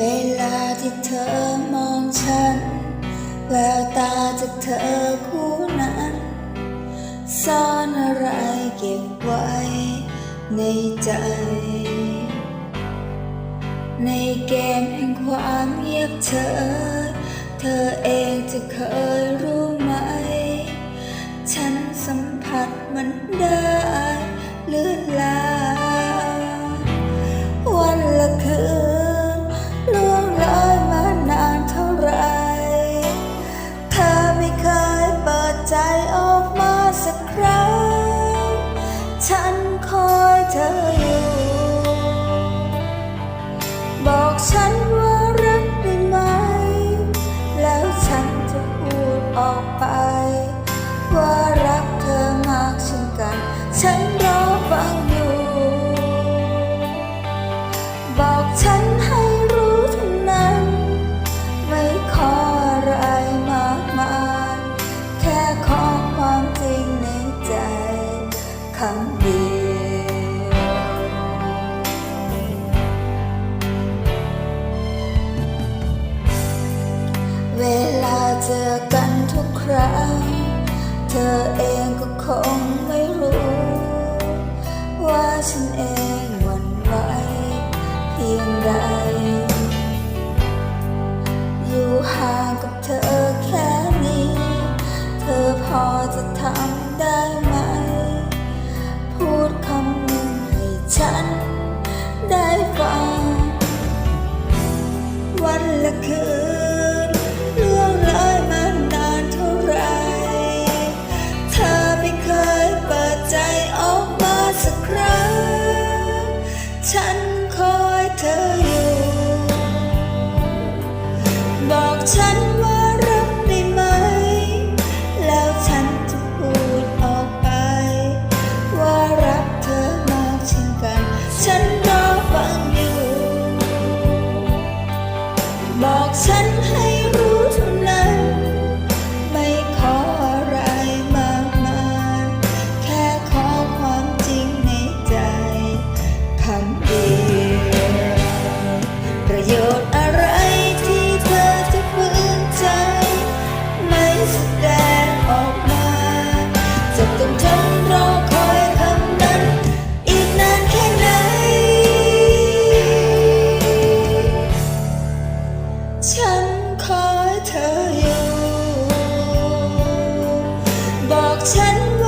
วลาที่เธอมองฉัน แววตาจากเธอคู่นั้นซ่อนอะไรเก็บไว้ในใจ ในเกมแห่งความเงียบเฉยเธอเองจะเคยรู้ไหม ฉันสัมผัสมันได้เลื่อนลา ออกไป ว่ารักเธอมากเช่นกัน ฉันรอฟังอยู่ บอกฉันให้รู้เท่านั้น ไม่ขออะไรมากมายแค่ขอความจริงในใจคำเดียวเวลาเจอกัน ทุกครั้ง เธอเองก็คงไม่รู้ ว่าฉันเอง tell you. ฉันว่า